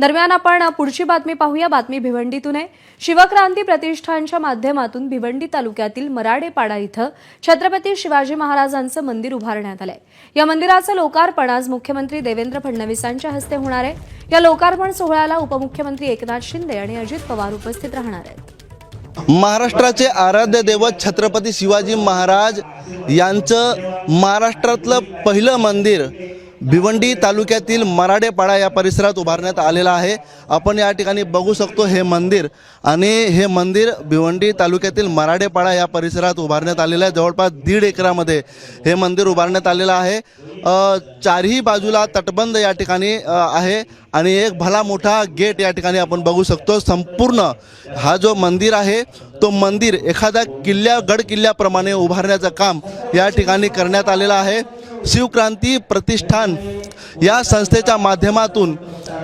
दरम्यान आपण पुढची बातमी पाहूया. बातमी भिवंडीतून आहे. शिवक्रांती प्रतिष्ठानच्या माध्यमातून भिवंडी तालुक्यातील मराडेपाडा इथं छत्रपती शिवाजी महाराजांचं मंदिर उभारण्यात आलंय. या मंदिराचं लोकार्पण आज मुख्यमंत्री देवेंद्र फडणवीसांच्या हस्ते होणार आहे. या लोकार्पण सोहळ्याला उपमुख्यमंत्री एकनाथ शिंदे आणि अजित पवार उपस्थित राहणार आहेत. महाराष्ट्राचे आराध्य दैवत छत्रपती शिवाजी महाराज यांचं महाराष्ट्रातलं पहिलं मंदिर भिवंडी तालुक्यातील मराडेपाडा या परिसरात उभारण्यात आलेला आहे. आपण या ठिकाणी बघू शकतो हे मंदिर आणि हे मंदिर भिवंडी तालुक्यातील मराडेपाडा या परिसरात उभारण्यात आलेलं आहे. जवळपास दीड एकरामध्ये हे मंदिर उभारण्यात आलेलं आहे. चारही बाजूला तटबंद या ठिकाणी आहे आणि एक भला मोठा गेट या ठिकाणी आपण बघू शकतो. संपूर्ण हा जो मंदिर आहे तो मंदिर एखाद्या किल्ल्या गड किल्ल्याप्रमाणे उभारण्याचं काम या ठिकाणी करण्यात आलेलं आहे. शिवक्रांती प्रतिष्ठान या संस्थेच्या माध्यमातून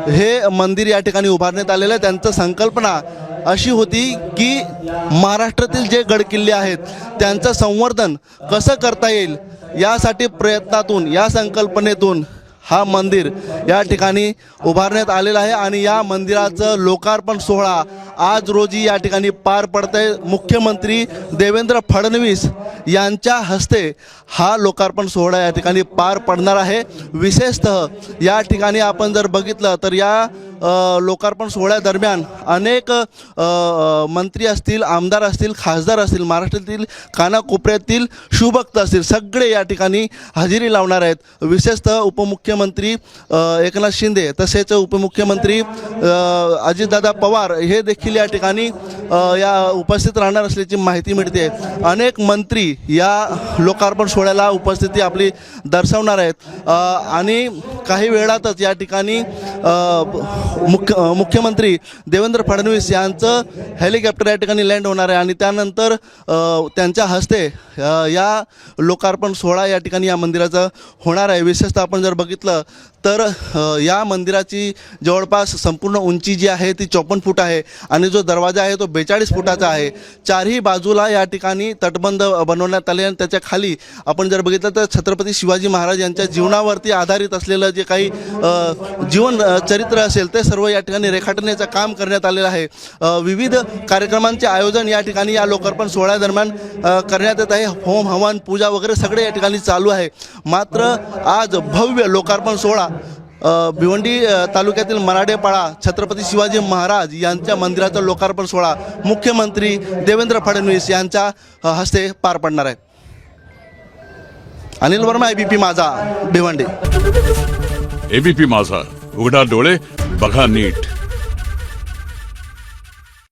हे मंदिर या ठिकाणी उभारण्यात आलेलं आहे. त्यांचं संकल्पना अशी होती की महाराष्ट्रातील जे गडकिल्ले आहेत त्यांचं संवर्धन कसं करता येईल यासाठी प्रयत्नातून या संकल्पनेतून हा मंदिर या ठिकाणी उभारण्यात आलेला आहे आणि या मंदिराचं लोकार्पण सोहळा आज रोजी या ठिकाणी पार पडत आहे मुख्यमंत्री देवेंद्र फडणवीस यांच्या हस्ते हा लोकार्पण सोहळा या ठिकाणी पार पडणार आहे. विशेषतः या ठिकाणी आपण जर बघितलं तर या लोकार्पण सोहळ्यादरम्यान अनेक मंत्री असतील आमदार असतील खासदार असतील महाराष्ट्रातील कानाकोपऱ्यातील शुभक्त असतील सगळे या ठिकाणी हजेरी लावणार आहेत. विशेषतः उपमुख्यमंत्री एकनाथ शिंदे तसेच उपमुख्यमंत्री अजितदादा पवार हे देखील या ठिकाणी या उपस्थित राहणार असल्याची माहिती मिळते. अनेक मंत्री या लोकार्पण सोहळ्याला उपस्थिती आपली दर्शवणार आहेत. आणि काही वेळातच या ठिकाणी मुख्य मुख्यमंत्री देवेंद्र फडणवीस यांचं हेलिकॉप्टर या ठिकाणी लँड होणार आहे. आणि त्यानंतर त्यांच्या हस्ते या लोकार्पण सोहळा या ठिकाणी या मंदिराचं होणार आहे. विशेषतः आपण जर बघितलं तर या मंदिराची जवळपास संपूर्ण उंची जी आहे ती चोपन्न फूट आहे आणि जो दरवाजा आहे तो बेचाळीस फुटाचा आहे. चारही बाजूला या ठिकाणी तटबंद बनवण्यात आले आणि त्याच्याखाली आपण जर बघितलं तर छत्रपती शिवाजी महाराज यांच्या जीवनावरती आधारित असलेलं जे काही जीवन चरित्र असेल ते सर्व या ठिकाणी रेखाटण्याचं काम करण्यात आलेलं आहे. विविध कार्यक्रमांचे आयोजन या ठिकाणी या लोकार्पण सोहळ्यादरम्यान करण्यात येत आहे. होम हवन पूजा वगैरे सगळे या ठिकाणी चालू आहे. मात्र आज भव्य लोकार्पण सोहळा भिवंडी तालुक्यातील मराठेपाडा छत्रपती शिवाजी महाराज यांच्या मंदिराचा लोकार्पण सोहळा मुख्यमंत्री देवेंद्र फडणवीस यांच्या हस्ते पार पडणार आहे. अनिल वर्मा एबीपी माझा भिवंडी. एबीपी माझा. उघडा डोळे बघा नीट.